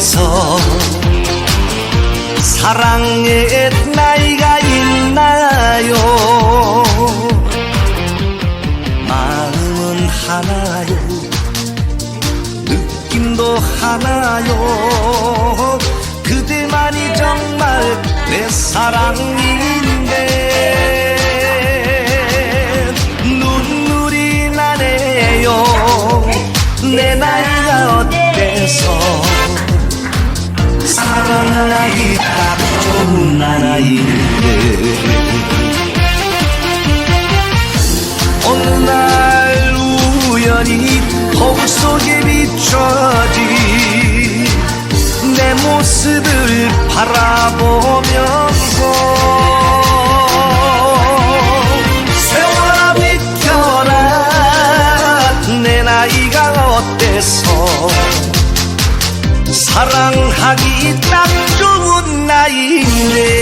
속에서 사랑의 나이가 있나요 마음은 하나요 느낌도 하나요 그대만이 정말 내 사랑이. 나이인데. 어느 날 우연히 거울 속에 비춰진 내 모습을 바라보면서 세월아 비켜라. 내 나이가 어때서? 사랑하기 딱 좋은 나이네